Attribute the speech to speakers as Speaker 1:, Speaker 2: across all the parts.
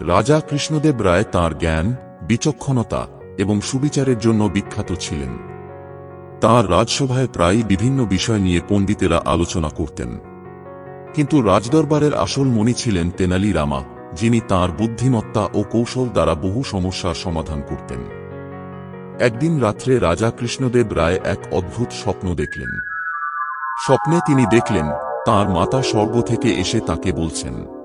Speaker 1: রাজা কৃষ্ণদেব রায় তাঁর জ্ঞান, বিচক্ষণতা এবং সুবিচারের জন্য বিখ্যাত ছিলেন। তাঁর রাজসভায় প্রায়ই বিভিন্ন বিষয় নিয়ে পণ্ডিতেরা আলোচনা করতেন। কিন্তু রাজদরবারের আসল মণি ছিলেন তেনালি রামা, যিনি তাঁর বুদ্ধিমত্তা ও কৌশল দ্বারা বহু সমস্যার সমাধান করতেন। একদিন রাত্রে রাজা কৃষ্ণদেব রায় এক অদ্ভুত স্বপ্ন দেখলেন। স্বপ্নে তিনি দেখলেন, তাঁর মাতা স্বর্গ থেকে এসে তাকে বলছেন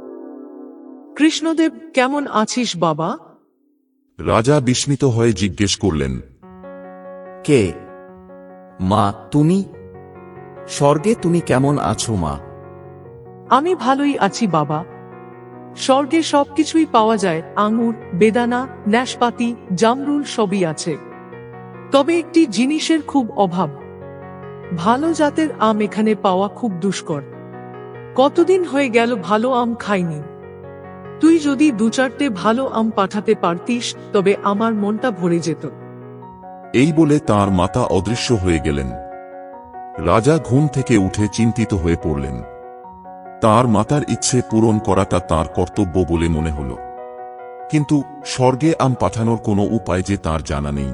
Speaker 2: কৃষ্ণদেব কেমন আছিস বাবা?
Speaker 1: রাজা বিস্মিত হয়ে জিজ্ঞেস করলেন
Speaker 3: কে? মা তুমি? স্বর্গে তুমি কেমন আছো মা?
Speaker 2: আমি ভালোই আছি বাবা। স্বর্গে সবকিছুই পাওয়া যায় আঙুর বেদানা ন্যাশপাতি জামরুল সবই আছে। তবে একটি জিনিসের খুব অভাব। ভালো জাতের আম এখানে পাওয়া খুব দুষ্কর। কতদিন হয়ে গেল ভালো আম খাইনি। তুই যদি দু চারটে ভালো আম পাঠাতে পারতিস, তবে আমার মনটা ভরে যেত।
Speaker 1: এই বলে তার মাতা অদৃশ্য হয়ে গেলেন। রাজা ঘুম থেকে উঠে চিন্তিত হয়ে পড়লেন। তার মাতার ইচ্ছে পূরণ করাটা তার কর্তব্য বলে মনে হল। কিন্তু স্বর্গে আম পাঠানোর কোনো উপায় যে তার জানা নেই।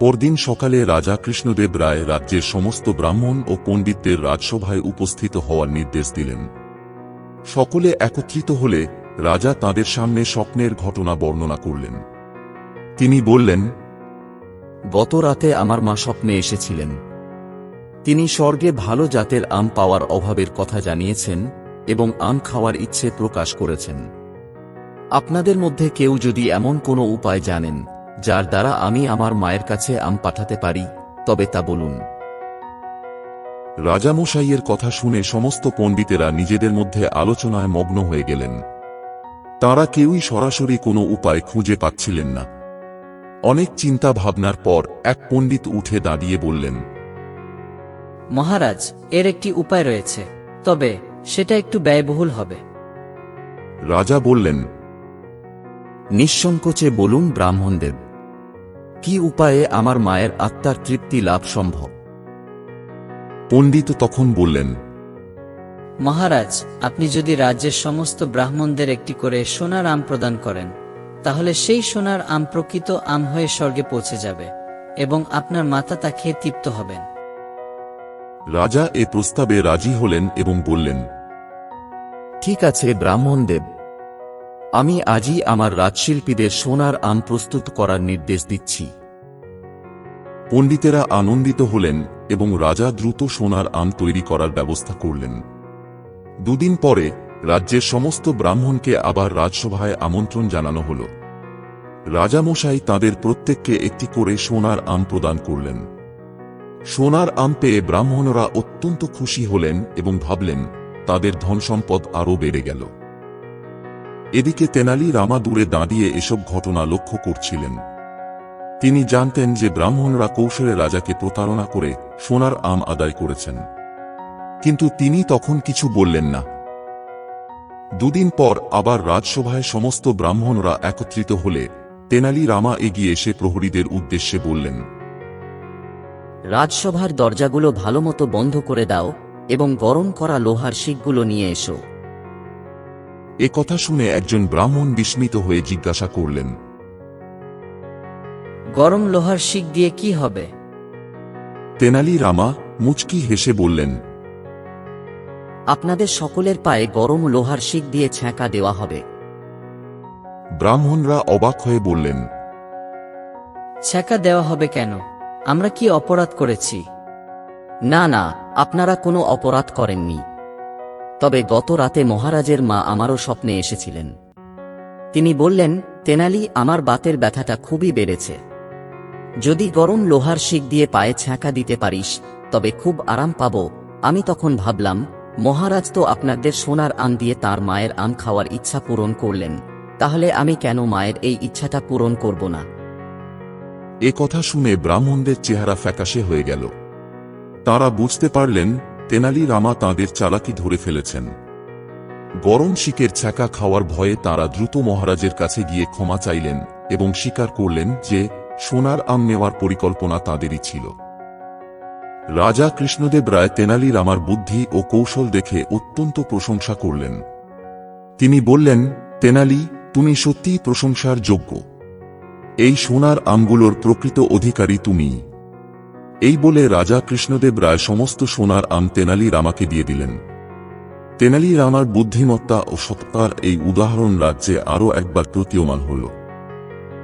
Speaker 1: পরদিন সকালে রাজা কৃষ্ণদেব রায় রাজ্যের সমস্ত ব্রাহ্মণ ও পণ্ডিতদের রাজসভায় উপস্থিত হওয়ার নির্দেশ দিলেন। সকলে একত্রিত হলে রাজা তাদের সামনে স্বপ্নের ঘটনা বর্ণনা করলেন। তিনি বললেন,
Speaker 3: গত রাতে আমার মা স্বপ্নে এসেছিলেন। তিনি স্বর্গে ভালো জাতের আম পাওয়ার অভাবের কথা জানিয়েছেন এবং আম খাওয়ার ইচ্ছে প্রকাশ করেছেন। আপনাদের মধ্যে কেউ যদি এমন কোনো উপায় জানেন, যার দ্বারা আমি আমার মায়ের কাছে আম পাঠাতে পারি, তবে তা বলুন।
Speaker 1: রাজামশাইয়ের কথা শুনে সমস্ত পণ্ডিতেরা নিজেদের মধ্যে আলোচনায় মগ্ন হয়ে গেলেন। তারা কেউই সরাসরি কোনো উপায় খুঁজে পাচ্ছিলেন না। অনেক চিন্তা ভাবনার পর এক পণ্ডিত উঠে দাঁড়িয়ে বললেন
Speaker 4: মহারাজ এর একটি উপায় রয়েছে তবে সেটা একটু ব্যয়বহুল হবে।
Speaker 1: রাজা বললেন
Speaker 3: নিঃসংকোচে বলুন ব্রাহ্মণদেব কি উপায়ে আমার মায়ের আত্মার তৃপ্তি লাভ সম্ভব?
Speaker 1: পণ্ডিত তখন বললেন
Speaker 4: মহারাজ আপনি যদি রাজ্যের সমস্ত ব্রাহ্মণদের একটি করে সোনার আম প্রদান করেন তাহলে সেই সোনার আম প্রকৃত আম হয়ে স্বর্গে পৌঁছে যাবে এবং আপনার মাতা তা খেয়ে তৃপ্ত হবেন।
Speaker 1: রাজা এ প্রস্তাবে রাজি হলেন এবং বললেন
Speaker 3: ঠিক আছে ব্রাহ্মণদেব আমি আজই আমার রাজশিল্পীদের সোনার আম প্রস্তুত করার নির্দেশ দিচ্ছি।
Speaker 1: পণ্ডিতেরা আনন্দিত হলেন এবং রাজা দ্রুত সোনার আম তৈরি করার ব্যবস্থা করলেন। দুদিন পরে রাজ্যের সমস্ত ব্রাহ্মণকে আবার রাজসভায় আমন্ত্রণ জানানো হল। রাজামশাই তাদের প্রত্যেককে একটি করে সোনার আম প্রদান করলেন। সোনার আম পেয়ে ব্রাহ্মণরা অত্যন্ত খুশি হলেন এবং ভাবলেন, তাদের ধনসম্পদ আরও বেড়ে গেল। এদিকে তেনালি রামা দূরে দাঁড়িয়ে এসব ঘটনা লক্ষ্য করছিলেন। তিনি জানতেন যে ব্রাহ্মণরা কৌশলে রাজাকে প্রতারণা করে সোনার আম আদায় করেছেন। কিন্তু তিনি তখন কিছু বললেন না। দুদিন পর আবার রাজসভায় সমস্ত ব্রাহ্মণরা একত্রিত হলে তেনালি রামা এগিয়ে এসে প্রহরীদের উদ্দেশ্যে বললেন
Speaker 5: রাজসভার দরজাগুলো ভালোমতো বন্ধ করে দাও এবং গরম করা লোহার শিকগুলো নিয়ে এসো।
Speaker 1: এ কথা শুনে একজন ব্রাহ্মণ বিস্মিত হয়ে জিজ্ঞাসা করলেন
Speaker 4: গরম লোহার শিক দিয়ে কি হবে?
Speaker 1: তেনালি রামা মুচকি হেসে বললেন
Speaker 5: আপনাদের সকলের পায়ে গরম লোহার শিক দিয়ে ছ্যাঁকা দেওয়া হবে।
Speaker 1: ব্রাহ্মণরা অবাক হয়ে বললেন
Speaker 4: ছ্যাঁকা দেওয়া হবে কেন? আমরা কি অপরাধ করেছি?
Speaker 5: না না আপনারা কোনো অপরাধ করেননি। তবে গত রাতে মহারাজের মা আমারও স্বপ্নে এসেছিলেন। তিনি বললেন তেনালি আমার বাতের ব্যথাটা খুবই বেড়েছে। যদি গরম লোহার শিক দিয়ে পায়ে ছ্যাঁকা দিতে পারিস, তবে খুব আরাম পাব। আমি তখন ভাবলাম, মহারাজ তো আপনাদের সোনার আম দিয়ে তার মায়ের আম খাওয়ার ইচ্ছা পূরণ করলেন, তাহলে আমি কেন মায়ের এই ইচ্ছাটা পূরণ করব না?
Speaker 1: এ কথা শুনে ব্রাহ্মণদের চেহারা ফ্যাকাশে হয়ে গেল। তারা বুঝতে পারলেন, তেনালি রামা তাঁদের চালাকি ধরে ফেলেছেন। গরম শিকের ছ্যাঁকা খাওয়ার ভয়ে তারা দ্রুত মহারাজের কাছে গিয়ে ক্ষমা চাইলেন এবং স্বীকার করলেন যে সোনার আম নেওয়ার পরিকল্পনা তাঁদেরই ছিল। রাজা কৃষ্ণদেব রায় তেনালি রামার বুদ্ধি ও কৌশল দেখে অত্যন্ত প্রশংসা করলেন। তিনি বললেন, তেনালি, তুমি সত্যিই প্রশংসার যোগ্য। এই সোনার আমগুলোর প্রকৃত অধিকারী তুমি এই বলে রাজা কৃষ্ণদেব রায় সমস্ত সোনার আম তেনালি রামাকে দিয়ে দিলেন। তেনালি রামার বুদ্ধিমত্তা ও সত্তার এই উদাহরণ রাজ্যে আরও একবার প্রতীয়মান হল।